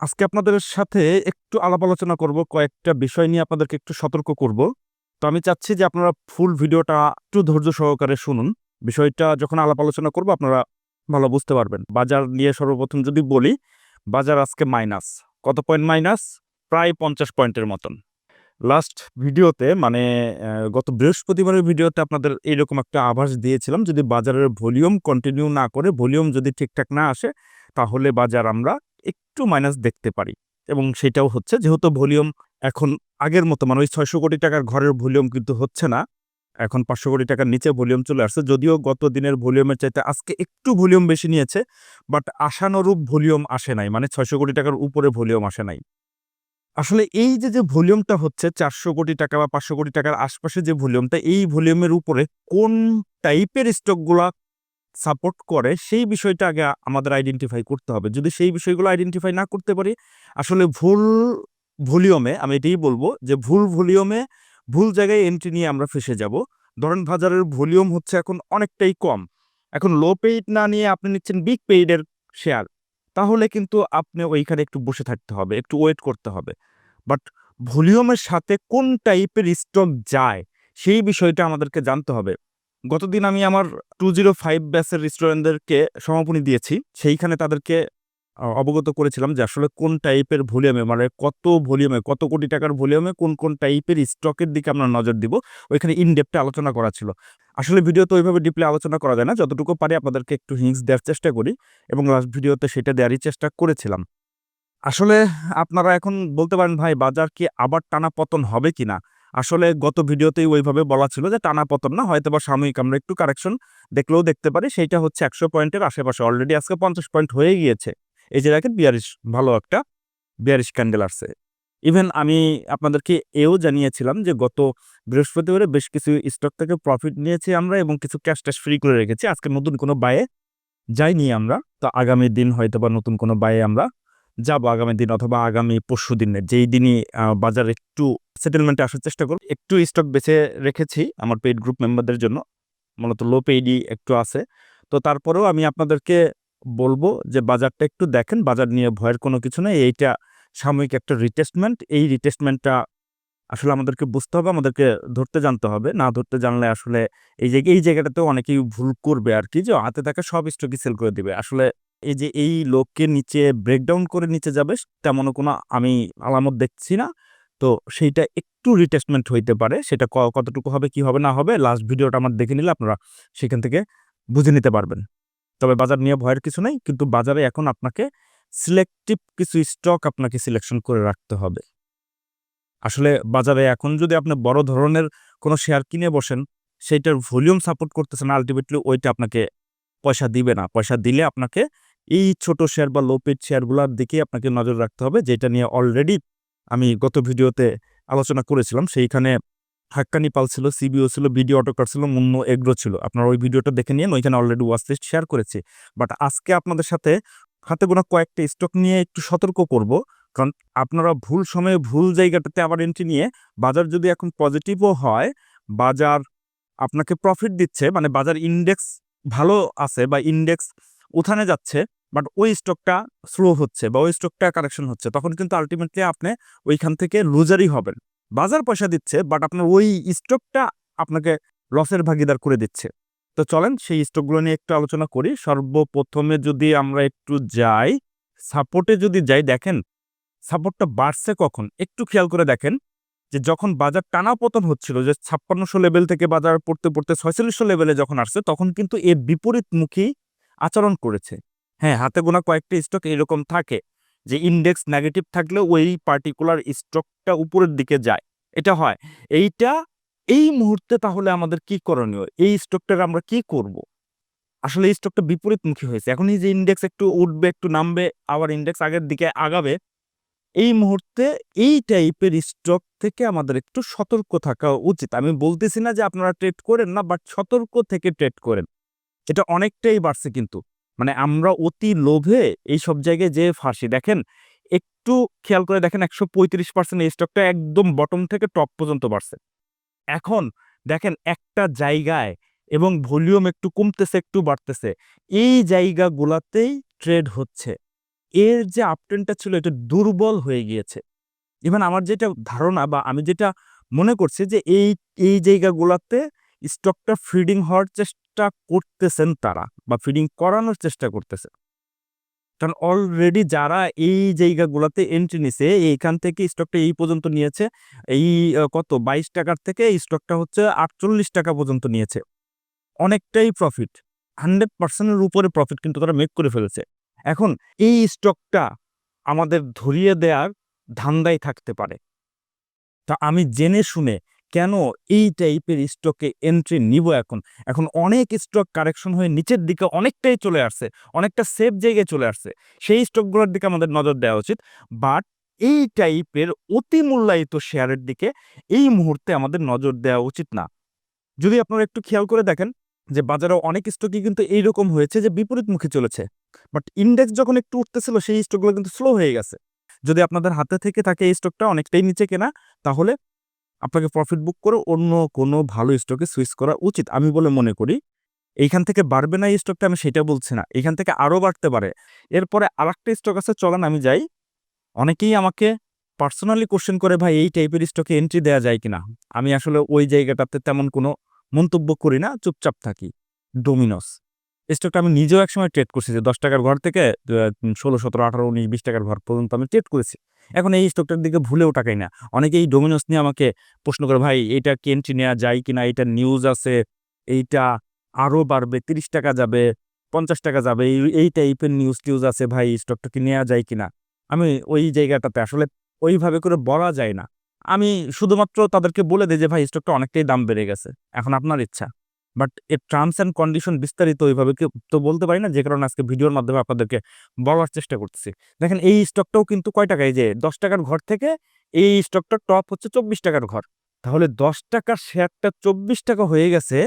আজকে আপনাদের সাথে একটু আলাপ আলোচনা করব, কয়েকটা বিষয় নিয়ে আপনাদেরকে একটু সতর্ক করব। তো আমি চাচ্ছি যে আপনারা ফুল ভিডিওটা একটু ধৈর্য সহকারে শুনুন। বিষয়টা যখন আলাপ আলোচনা করব, আপনারা ভালো বুঝতে পারবেন। বাজার নিয়ে সর্বপ্রথম যদি বলি, বাজার আজকে মাইনাস। কত পয়েন্ট মাইনাস? প্রায় পঞ্চাশ পয়েন্টের মতন। লাস্ট ভিডিওতে মানে গত বৃহস্পতিবারের ভিডিওতে আপনাদের এইরকম একটা আভাস দিয়েছিলাম, যদি বাজারের ভলিউম কন্টিনিউ না করে, ভলিউম যদি ঠিকঠাক না আসে, তাহলে বাজার আমরা একটু মাইনাস দেখতে পারি। এবং সেটাও হচ্ছে যেহেতু ভলিউম এখন আগের মতো মানে ওই ছয়শো কোটি টাকার ঘরের ভলিউম কিন্তু হচ্ছে না, এখন পাঁচশো কোটি টাকার নিচে ভলিউম চলে আসছে। যদিও গত দিনের ভলিউমের চাইতে আজকে একটু ভলিউম বেশি নিয়েছে বাট আশানুরূপ ভলিউম আসে নাই মানে ছয়শো কোটি টাকার উপরে ভলিউম আসে নাই। আসলে এই যে যে ভলিউমটা হচ্ছে, চারশো কোটি টাকা বা পাঁচশো কোটি টাকার আশপাশে যে ভলিউমটা, এই ভলিউমের উপরে কোন টাইপের স্টকগুলা সাপোর্ট করে, সেই বিষয়টা আগে আমাদের আইডেন্টিফাই করতে হবে। যদি সেই বিষয়গুলো আইডেন্টিফাই না করতে পারি, আসলে ভুল ভলিউমে, আমি এটাই বলব যে ভুল ভলিউমে, ভুল জায়গায় এন্ট্রি নিয়ে আমরা ফেসে যাব। ধরেন বাজারের ভলিউম হচ্ছে এখন অনেকটাই কম। এখন লো পেইড না নিয়ে আপনি নিচ্ছেন বিগ পেইডের শেয়ার তাহলে কিন্তু আপনি ওইখানে একটু বসে থাকতে হবে, একটু ওয়েট করতে হবে। বাট ভলিউমের সাথে কোন টাইপের স্টক যায়, সেই বিষয়টা আমাদেরকে জানতে হবে। গতদিন আমি আমার টু জিরো ফাইভ ব্যাসের রেস্টুরেন্টদেরকে সমাপনী দিয়েছি। সেইখানে তাদেরকে অবগত করেছিলাম যে আসলে কোন টাইপের ভলিউমে মানে কত ভলিউমে, কত কোটি টাকার ভলিউমে কোন কোন টাইপের স্টকের দিকে আমরা নজর দিব, ওইখানে ইনডেপটে আলোচনা করা ছিল। আসলে ভিডিও তো ওইভাবে ডিপলি আলোচনা করা যায় না, যতটুকু পারি আপনাদেরকে একটু হিংস দেওয়ার চেষ্টা করি এবং লাস্ট ভিডিওতে সেটা দেওয়ারই চেষ্টা করেছিলাম। আসলে আপনারা এখন বলতে পারেন ভাই, বাজার কি আবার টানা পতন হবে কিনা? আসলে গত ভিডিওতেই ওইভাবে বলা ছিল যে টানা পতন না হয়তো বা সাময়িক আমরা একটু কারেকশন দেখলেও দেখতে পারি। সেইটা হচ্ছে একশো পয়েন্টের আশেপাশে। অলরেডি আজকে পঞ্চাশ পয়েন্ট হয়ে গিয়েছে। এই যে দেখেন বিয়ারিশ ভালো একটা বিয়ারিশ ক্যান্ডেল আসছে। ইভেন আমি আপনাদেরকে এও জানিয়েছিলাম যে গত বৃহস্পতিবারে বেশ কিছু স্টক থেকে প্রফিট নিয়েছি আমরা এবং কিছু ক্যাশ ট্যাশ ফ্রি করে রেখেছি। আজকে নতুন কোনো বায়ে যাইনি আমরা। তো আগামী দিন হয়তো বা নতুন কোনো বায়ে আমরা যাব আগামী দিন অথবা আগামী পরশু দিনে। যেই দিনই বাজার একটু সেটেলমেন্টে আসার চেষ্টা করব। একটু স্টক বেছে রেখেছি আমার পেইড গ্রুপ মেম্বারদের জন্য। মূলত লো পেইডই একটু আছে। তো তারপরেও আমি আপনাদেরকে বলব যে বাজারটা একটু দেখেন। বাজার নিয়ে ভয়ের কোনো কিছু নেই। এইটা সাময়িক একটা রিটেস্টমেন্ট এই রিটেস্টমেন্টটা আসলে আমাদেরকে বুঝতে হবে, আমাদেরকে ধরতে জানতে হবে। না ধরতে জানলে আসলে এই জায়গায় এই জায়গাটাতেও অনেকেই ভুল করবে আর কি। যে হাতে থাকা সব স্টকই সেল করে দিবে। আসলে এই যে এই লোককে নিচে ব্রেকডাউন করে নিচে যাবে, তেমনও কোনো আমি আলামত দেখছি না। তো সেইটা একটু রিটেস্টমেন্ট হইতে পারে, সেটা কতটুকু হবে, কি হবে, না হবে লাস্ট ভিডিওটা আমার দেখে নিলে আপনারা সেখান থেকে বুঝে নিতে পারবেন। তবে বাজার নিয়ে ভয়ের কিছু নেই, কিন্তু বাজারে এখন আপনাকে সিলেক্টিভ কিছু স্টক আপনাকে সিলেকশন করে রাখতে হবে। আসলে বাজারে এখন যদি আপনি বড় ধরনের কোনো শেয়ার কিনে বসেন, সেইটার ভলিউম সাপোর্ট করতেছে না আলটিমেটলি ওইটা আপনাকে পয়সা দিবে না। পয়সা দিলে আপনাকে এই ছোট শেয়ার বা লো পেড শেয়ারগুলোর দিকে আপনাকে নজর রাখতে হবে, যেটা নিয়ে অলরেডি আমি গত ভিডিওতে আলোচনা করেছিলাম, সেইখানে হাক্কানি পাল ছিল সিবিও ছিল বিডি অটোকার ছিল, মুন্ন এগ্রো ছিল। আপনারা ওই ভিডিওটা দেখে নিয়ে ওইখানে অলরেডি ওয়াচ লিস্ট শেয়ার করেছি। বাট আজকে আপনাদের সাথে হাতে গোনা কয়েকটা স্টক নিয়ে একটু সতর্ক করব, কারণ আপনারা ভুল সময়ে ভুল জায়গাটাতে আবার এন্ট্রি নিয়ে বাজার যদি এখন পজিটিভও হয়, বাজার আপনাকে প্রফিট দিচ্ছে মানে বাজার ইন্ডেক্স ভালো আছে বা ইন্ডেক্স উঠানে যাচ্ছে বাট ওই স্টকটা স্লো হচ্ছে বা ওই স্টকটা কারেকশন হচ্ছে, তখন কিন্তু আলটিমেটলি আপনি ওইখান থেকে লুজারই হবেন। বাজার পয়সা দিচ্ছে বাট আপনার ওই স্টকটা আপনাকে লসের ভাগিদার করে দিচ্ছে। তো চলেন সেই স্টকগুলো নিয়ে একটু আলোচনা করি। সর্বপ্রথমে যদি আমরা একটু যাই সাপোর্টে যদি যাই, দেখেন সাপোর্টটা বাড়ছে কখন? একটু খেয়াল করে দেখেন যে যখন বাজার টানা পতন হচ্ছিল, যে ছাপ্পান্নশো লেভেল থেকে বাজার পড়তে পড়তে ছয়চল্লিশশো লেভেলে যখন আসছে, তখন কিন্তু এর বিপরীতমুখী আচরণ করেছে। হ্যাঁ হাতে গোনা কয়েকটা স্টক এরকম থাকে যে ইন্ডেক্স নেগেটিভ থাকলে ওই পার্টিকুলার স্টকটা উপরের দিকে যায়। এটা হয়। এইটা, এই মুহূর্তে তাহলে আমাদের কি করণীয়? এই স্টকটার আমরা কি করব? আসলে এই স্টকটা বিপরীতমুখী হয়েছে। এখন এই যে ইন্ডেক্স একটু উঠবে, একটু নামবে, আবার ইন্ডেক্স আগের দিকে আগাবে, এই মুহূর্তে এই টাইপের স্টক থেকে আমাদের একটু সতর্ক থাকা উচিত। আমি বলতেছি না যে আপনারা ট্রেড করেন না বাট সতর্ক থেকে ট্রেড করেন। এটা অনেকটাই বাড়ছে কিন্তু। মানে আমরা অতি লোভে এই সব জায়গায় যে ফাঁসি। দেখেন, একটু খেয়াল করে দেখেন একশো পঁয়ত্রিশ পার্সেন্ট এই স্টকটা একদম বটম থেকে টপ পর্যন্ত বাড়ছে। এখন দেখেন একটা জায়গায় এবং ভলিউম একটু কমতেছে, একটু বাড়তেছে, এই জায়গাগুলাতেই ট্রেড হচ্ছে। এর যে আপটেনটা ছিল এটা দুর্বল হয়ে গিয়েছে। ইভেন আমার যেটা ধারণা বা আমি যেটা মনে করছি যে এই এই জায়গাগুলোতে স্টকটা ফিডিং হওয়ার চেষ্টা করতেছেন তারা বা ফিডিং করানোর চেষ্টা করতেছে কারণ অলরেডি যারা এই জায়গাগুলোতে এন্ট্রি নিছে, এইখান থেকে স্টকটা এই পর্যন্ত নিয়েছে, এই কত, বাইশ টাকার থেকে এই স্টকটা হচ্ছে আটচল্লিশ টাকা পর্যন্ত নিয়েছে। অনেকটাই প্রফিট হান্ড্রেড পার্সেন্টের উপরে প্রফিট কিন্তু তারা মেক করে ফেলেছে। এখন এই স্টকটা আমাদের ধরিয়ে দেওয়ার ধান্দায় থাকতে পারে। তা আমি জেনে শুনে কেন এই টাইপের স্টকে এন্ট্রি নিব এখন? এখন অনেক স্টক কারেকশন হয়ে নিচের দিকে অনেকটাই চলে আসছে, অনেকটা সেফ জায়গায় চলে আসছে। সেই স্টকগুলোর দিকে আমাদের নজর দেওয়া উচিত। বাট এই টাইপের অতি মূল্যায়িত শেয়ারের দিকে এই মুহূর্তে আমাদের নজর দেওয়া উচিত না। যদি আপনারা একটু খেয়াল করে দেখেন যে বাজারে অনেক স্টকই কিন্তু এইরকম হয়েছে যে বিপরীতমুখী চলেছে। বাট ইন্ডেক্স যখন একটু উঠতেছিল, সেই স্টকগুলো কিন্তু স্লো হয়ে গেছে। যদি আপনাদের হাতে থেকে থাকে এই স্টকটা অনেকটাই নিচে কেনা, তাহলে আপনাকে প্রফিট বুক করে অন্য কোনো ভালো স্টকে সুইচ করা উচিত, আমি বলে মনে করি। এইখান থেকে বাড়বে না এই স্টকটা আমি সেটা বলছি না। এখান থেকে আরও বাড়তে পারে। এরপরে আরেকটা স্টক আছে, চলেন আমি যাই। অনেকেই আমাকে পার্সোনালি কোশ্চেন করে, ভাই, এই টাইপের স্টকে এন্ট্রি দেওয়া যায় কিনা? আমি আসলে ওই জায়গাটাতে তেমন কোনো মন্তব্য করি না, চুপচাপ থাকি। ডোমিনোস স্টকটা আমি নিজেও একসময় ট্রেড করছি যে দশ টাকার ঘর থেকে ষোলো, সতেরো, আঠারো, উনিশ, বিশ টাকার ঘর পর্যন্ত আমি ট্রেড করেছি। এখন এই স্টকটার দিকে ভুলেও টাকাই না। অনেকে এই ডোমিনোস নিয়ে আমাকে প্রশ্ন করে, ভাই, এইটা কি এন্ট্রি নেওয়া যায় কিনা? এইটা নিউজ আছে, এইটা আরও বাড়বে, তিরিশ টাকা যাবে, পঞ্চাশ টাকা যাবে, এই এই টাইপের নিউজ টিউজ আছে, ভাই স্টকটা কি নেওয়া যায় কিনা? আমি ওই জায়গাটাতে আসলে ওইভাবে করে বলা যায় না। আমি শুধুমাত্র তাদেরকে বলে দিই যে, ভাই স্টকটা অনেকটাই দাম বেড়ে গেছে। এখন আপনার ইচ্ছা। বাট এর টার্মস অ্যান্ড কন্ডিশন বিস্তারিত ওইভাবে তো বলতে পারি না, যে কারণে আজকে ভিডিওর মাধ্যমে আপনাদেরকে বলার চেষ্টা করতেছি। দেখেন, এই স্টকটাও কিন্তু কয় টাকায় যে দশ টাকার ঘর থেকে এই স্টকটা টপ হচ্ছে চব্বিশ টাকার ঘর। তাহলে দশ টাকার শেয়ারটা চব্বিশ টাকা হয়ে গেছে।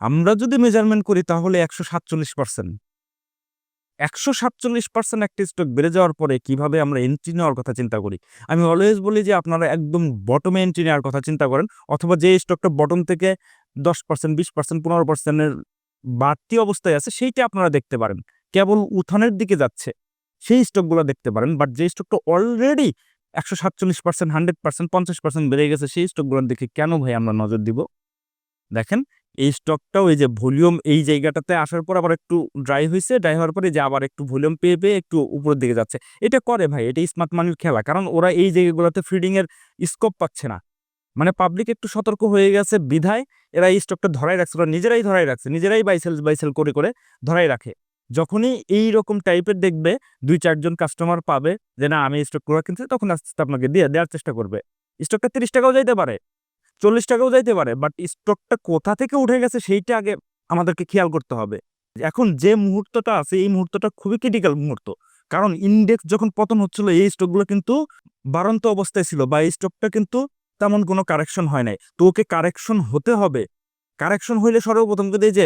আমরা যদি মেজারমেন্ট করি, তাহলে একশো সাতচল্লিশ পার্সেন্ট একশো সাতচল্লিশ পার্সেন্ট একটা স্টক বেড়ে যাওয়ার পরে কীভাবে আমরা এন্ট্রি নেওয়ার কথা চিন্তা করি? আমি অলওয়েজ বলি যে আপনারা একদম বটমে এন্ট্রি নেওয়ার কথা চিন্তা করেন, অথবা যে স্টকটা বটম থেকে দশ পার্সেন্ট বিশ পার্সেন্ট পনেরো পার্সেন্টের বাড়তি অবস্থায় আছে, সেইটা আপনারা দেখতে পারেন। কেবল উত্থানের দিকে যাচ্ছে, সেই স্টকগুলো দেখতে পারেন বাট যে স্টকটা অলরেডি একশো সাতচল্লিশ পার্সেন্ট হান্ড্রেড পার্সেন্ট পঞ্চাশ পার্সেন্ট বেড়ে গেছে, সেই স্টকগুলোর দিকে কেন ভাই আমরা নজর দিব? দেখেন, এই স্টকটাও এই যে ভলিউম এই জায়গাটাতে আসার পর আবার একটু ড্রাই হয়েছে ড্রাই হওয়ার পরে যে আবার একটু ভলিউম পেয়ে পেয়ে একটু উপরের দিকে যাচ্ছে। এটা করে ভাই, এটা স্মার্ট মানির খেলা, কারণ ওরা এই জায়গাগুলোতে ফিডিংয়ের স্কোপ পাচ্ছে না। মানে পাবলিক একটু সতর্ক হয়ে গেছে, বিধায় এরা এই স্টকটা ধরাই রাখছে, ওরা নিজেরাই ধরাই রাখছে, নিজেরাই বাইসেল বাইসেল করে করে ধরাই রাখে। যখনই এই রকম টাইপের দেখবে, দুই চারজন কাস্টমার পাবে যে, না, আমি স্টক করে কিনছি, তখন আস্তে আস্তে আপনাকে দিয়ে, দেওয়ার চেষ্টা করবে। স্টকটা তিরিশ টাকাও যাইতে পারে, চল্লিশ টাকাও যাইতে পারে বাট স্টকটা কোথা থেকে উঠে গেছে, সেইটা আগে আমাদেরকে খেয়াল করতে হবে। এখন যে মুহূর্তটা আছে, এই মুহূর্তটা খুবই ক্রিটিক্যাল মুহূর্ত। কারণ ইন্ডেক্স যখন পতন হচ্ছিল, এই স্টকগুলো কিন্তু বাড়ন্ত অবস্থায় ছিল, বা এই স্টকটা কিন্তু তেমন কোনো কারেকশন হয় নাই। তো ওকে কারেকশন হতে হবে। কারেকশন হইলে সর্বপ্রথম যদি এই যে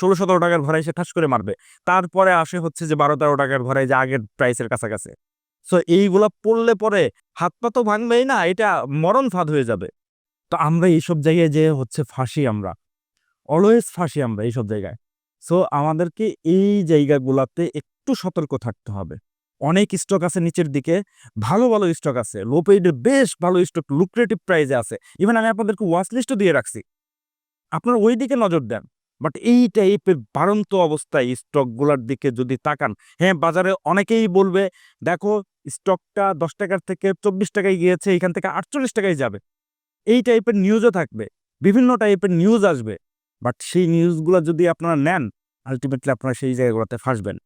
ষোলো সতেরো টাকার ভরাই সে ঠাস করে মারবে। তারপরে আসে হচ্ছে যে, বারো তেরো টাকার ভরাই যে, আগের প্রাইসের কাছাকাছি। সো এইগুলা পড়লে পরে হাত পা তো ভাঙবেই না, এটা মরণ ফাঁদ হয়ে যাবে। তো আমরা এইসব জায়গায় যে হচ্ছে ফাঁসি আমরা। অলওয়েজ ফাঁসি আমরা এইসব জায়গায়। সো আমাদেরকে এই জায়গাগুলাতে একটু সতর্ক থাকতে হবে। অনেক স্টক আছে নিচের দিকে, ভালো ভালো স্টক আছে। লো পেইডের বেশ ভালো স্টক লুক্রেটিভ প্রাইজে আছে। ইভেন আমি আপনাদেরকে ওয়াচ লিস্টও দিয়ে রাখছি। আপনারা ওই দিকে নজর দেন। বাট এই টাইপের বাড়ন্ত অবস্থায় স্টকগুলোর দিকে যদি তাকান হ্যাঁ বাজারে অনেকেই বলবে, দেখো স্টকটা দশ টাকার থেকে চব্বিশ টাকায় গিয়েছে, এখান থেকে আটচল্লিশ টাকায় যাবে। এই টাইপের নিউজও থাকবে। বিভিন্ন টাইপের নিউজ আসবে। বাট সেই নিউজগুলো যদি আপনারা নেন আলটিমেটলি আপনারা সেই জায়গাগুলোতে ফাঁসবেন।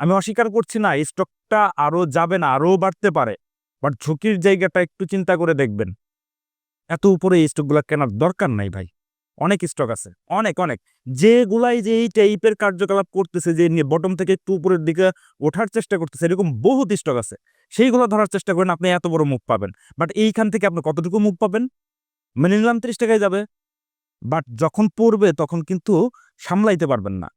আমি অস্বীকার করছি না স্টকটা আরও যাবে না আরও বাড়তে পারে। বাট ঝুঁকির জায়গাটা একটু চিন্তা করে দেখবেন। এত উপরে এই স্টকগুলো কেনার দরকার নাই ভাই। অনেক স্টক আছে। অনেক অনেক। যেগুলাই যে এই টাইপের কার্যকলাপ করতেছে, যে নিয়ে বটম থেকে একটু উপরের দিকে ওঠার চেষ্টা করতেছে, এরকম বহুত স্টক আছে। সেইগুলো ধরার চেষ্টা করেন, আপনি এত বড় মুখ পাবেন। বাট এইখান থেকে আপনি কতটুকু মুখ পাবেন? মেনে নিলাম ত্রিশ টাকায় যাবে। বাট যখন পড়বে, তখন কিন্তু সামলাইতে পারবেন না।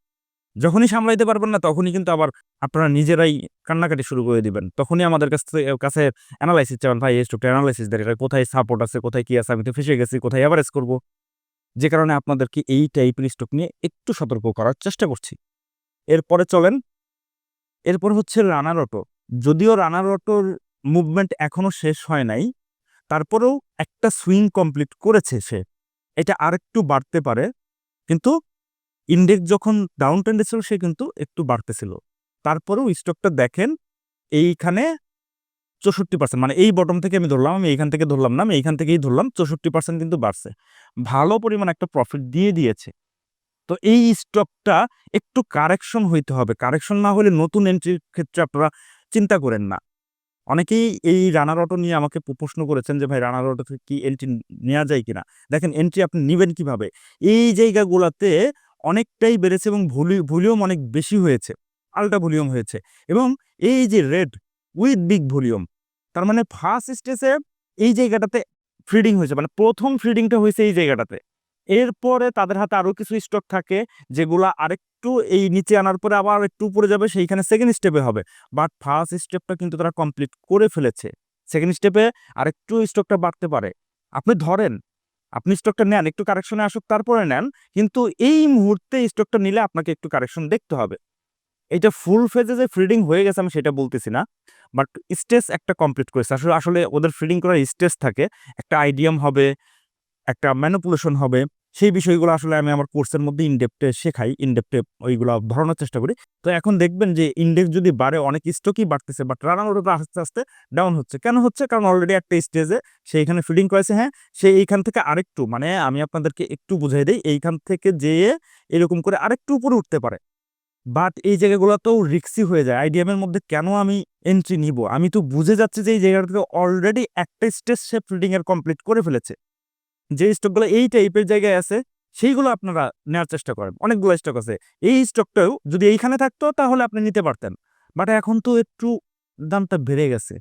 যখনই সামলাইতে পারবেন না, তখনই কিন্তু আবার আপনারা নিজেরাই কান্নাকাটি শুরু করে দিবেন। তখনই আমাদের কাছ থেকে, কাছে অ্যানালাইসিস চাবেন ভাই, এই স্টকটা অ্যানালাইসিস দেয় এটা কোথায় সাপোর্ট আছে, কোথায় কি আছে, আমি তো ফেসে গেছি, কোথায় অ্যাভারেজ করব? যে কারণে আপনাদেরকে এই টাইপের স্টক নিয়ে একটু সতর্ক করার চেষ্টা করছি। এরপরে চলেন, এরপর হচ্ছে রানার অটো যদিও রানার অটোর মুভমেন্ট এখনও শেষ হয় নাই, তারপরেও একটা সুইং কমপ্লিট করেছে সে। এটা আরেকটু বাড়তে পারে, কিন্তু ইন্ডেক্স যখন ডাউন ট্রেন্ডে ছিল, সে কিন্তু একটু বাড়তেছিল। তারপরেও স্টকটা দেখেন, এইখানে চৌষট্টি পার্সেন্ট মানে এই বটম থেকে আমি ধরলাম, আমি এইখান থেকে ধরলাম না, আমি এইখান থেকেই ধরলাম, চৌষট্টি পার্সেন্ট কিন্তু বাড়ছে। ভালো পরিমাণ একটা প্রফিট দিয়ে দিয়েছে। তো এই স্টকটা একটু কারেকশন হইতে হবে। কারেকশন না হলে নতুন এন্ট্রির ক্ষেত্রে আপনারা চিন্তা করেন না। অনেকেই এই রানার অটো নিয়ে আমাকে প্রশ্ন করেছেন যে, ভাই রানার অটো থেকে কি এন্ট্রি নেওয়া যায় কিনা? দেখেন এন্ট্রি আপনি নেবেন কীভাবে? এই জায়গাগুলোতে অনেকটাই বেড়েছে এবং ভলিউম অনেক বেশি হয়েছে, আলটা ভলিউম হয়েছে এবং এই যে রেড উইথ বিগ ভলিউম, তার মানে ফার্স্ট স্টেজে এই জায়গাটাতে ফিডিং হয়েছে মানে প্রথম ফিডিংটা হয়েছে এই জায়গাটাতে। এরপরে তাদের হাতে আরও কিছু স্টক থাকে, যেগুলা আরেকটু এই নিচে আনার পরে আবার একটু উপরে যাবে, সেইখানে সেকেন্ড স্টেপে হবে। বাট ফার্স্ট স্টেপটা কিন্তু তারা কমপ্লিট করে ফেলেছে। সেকেন্ড স্টেপে আরেকটু স্টকটা বাড়তে পারে। আপনি ধরেন আপনি স্টকটা নেন, একটু কারেকশনে আসুক, তারপরে নেন। কিন্তু এই মুহূর্তে স্টকটা নিলে আপনাকে একটু কারেকশন দেখতে হবে। এটা ফুল ফেজে যে ফ্রিডিং হয়ে গেছে, আমি সেটা বলতেছি না। বাট স্টেজ একটা কমপ্লিট করেছে। আসলে আসলে ওদের ফিডিং করার স্টেজ থাকে। একটা আইডিয়াম হবে, একটা ম্যানুপুলেশন হবে। সেই বিষয়গুলো আসলে আমি আমার কোর্সের মধ্যে ইনডেপটে শেখাই ইনডেপটে ওইগুলো ধরানোর চেষ্টা করি। তো এখন দেখবেন যে ইন্ডেক্স যদি বাড়ে, অনেক স্টকই বাড়তেছে বাট রান ওটা আস্তে আস্তে ডাউন হচ্ছে। কেন হচ্ছে? কারণ অলরেডি একটা স্টেজে সে এখানে ফিডিং করেছে হ্যাঁ সে এইখান থেকে আরেকটু মানে আমি আপনাদেরকে একটু বুঝাই দিই, এইখান থেকে যেয়ে এরকম করে আরেকটু উপরে উঠতে পারে। বাট এই জায়গাগুলোতেও রিক্সি হয়ে যায়। আইডিএম এর মধ্যে কেন আমি এন্ট্রি নিব? আমি তো বুঝে যাচ্ছি যে এই জায়গাটা থেকে অলরেডি একটা স্টেজ সে ফিল্ডিং এর কমপ্লিট করে ফেলেছে। যে স্টকগুলো এই টাইপের জায়গায় আছে, সেইগুলো আপনারা নেওয়ার চেষ্টা করেন। অনেকগুলো স্টক আছে। এই স্টকটাও যদি এইখানে থাকতো, তাহলে আপনি নিতে পারতেন। বাট এখন তো একটু দামটা বেড়ে গেছে।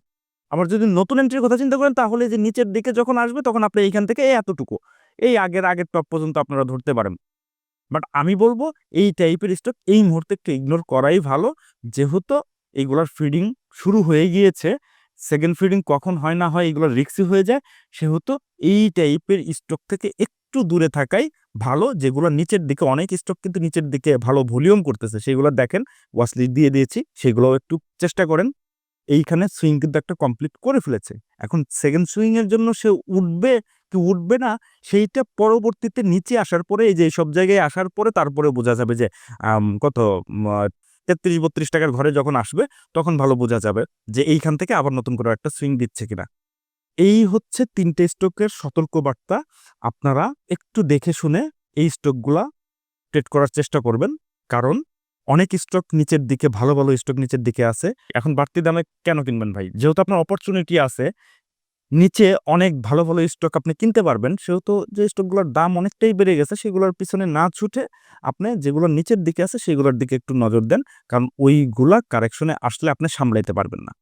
আবার যদি নতুন এন্ট্রির কথা চিন্তা করেন, তাহলে যে নিচের দিকে যখন আসবে, তখন আপনি এইখান থেকে এই এতটুকু। এই আগের আগের টপ পর্যন্ত আপনারা ধরতে পারেন। বাট আমি বলব, এই টাইপের স্টক এই মুহূর্তে একটু ইগনোর করাই ভালো। যেহেতু এইগুলার ফিডিং শুরু হয়ে গিয়েছে সেকেন্ড ফিডিং কখন হয় না হয় এগুলো রিক্সি হয়ে যায়। সেহেতু এই টাইপের স্টক থেকে একটু দূরে থাকাই ভালো, যেগুলো নিচের দিকে, অনেক স্টক কিন্তু নিচের দিকে ভালো ভলিউম করতেছে। সেগুলো দেখেন ওয়াসলি দিয়ে দিয়েছি সেগুলো একটু চেষ্টা করেন। এইখানে সুইং কিন্তু একটা কমপ্লিট করে ফেলেছে। এখন সেকেন্ড সুইং এর জন্য সে উঠবে কি উঠবে না, সেইটা পরবর্তীতে নিচে আসার পরে, এই যে সব জায়গায় আসার পরে তারপরে বোঝা যাবে যে কত তেত্রিশ বত্রিশ টাকার ঘরে যখন আসবে, তখন ভালো বোঝা যাবে যে এইখান থেকে আবার নতুন করে একটা সুইং দিচ্ছে কিনা। এই হচ্ছে তিনটে স্টকের সতর্ক বার্তা আপনারা একটু দেখে শুনে এই স্টকগুলা ট্রেড করার চেষ্টা করবেন। কারণ অনেক স্টক নিচের দিকে, ভালো ভালো স্টক নিচের দিকে আছে। এখন বাড়তি দামে কেন কিনবেন ভাই? যেহেতু আপনার অপরচুনিটি আছে নিচে অনেক ভালো ভালো স্টক আপনি কিনতে পারবেন। সেহেতু যে স্টকগুলোর দাম অনেকটাই বেড়ে গেছে, সেগুলোর পিছনে না ছুটে আপনি যেগুলো নিচের দিকে আছে, সেগুলোর দিকে একটু নজর দেন। কারণ ওইগুলা কারেকশনে আসলে আপনি সামলাইতে পারবেন না।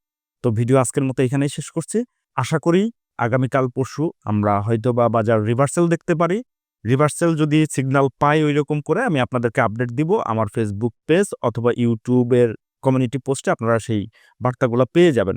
তো ভিডিও আজকের মতো এখানেই শেষ করছি। আশা করি আগামীকাল পরশু আমরা হয়তো বা বাজার রিভার্সেল দেখতে পারি। রিভার্সেল যদি সিগন্যাল পাই ওই রকম করে আমি আপনাদেরকে আপডেট দিব। আমার ফেসবুক পেজ অথবা ইউটিউবের কমিউনিটি পোস্টে আপনারা সেই বার্তাগুলো পেয়ে যাবেন।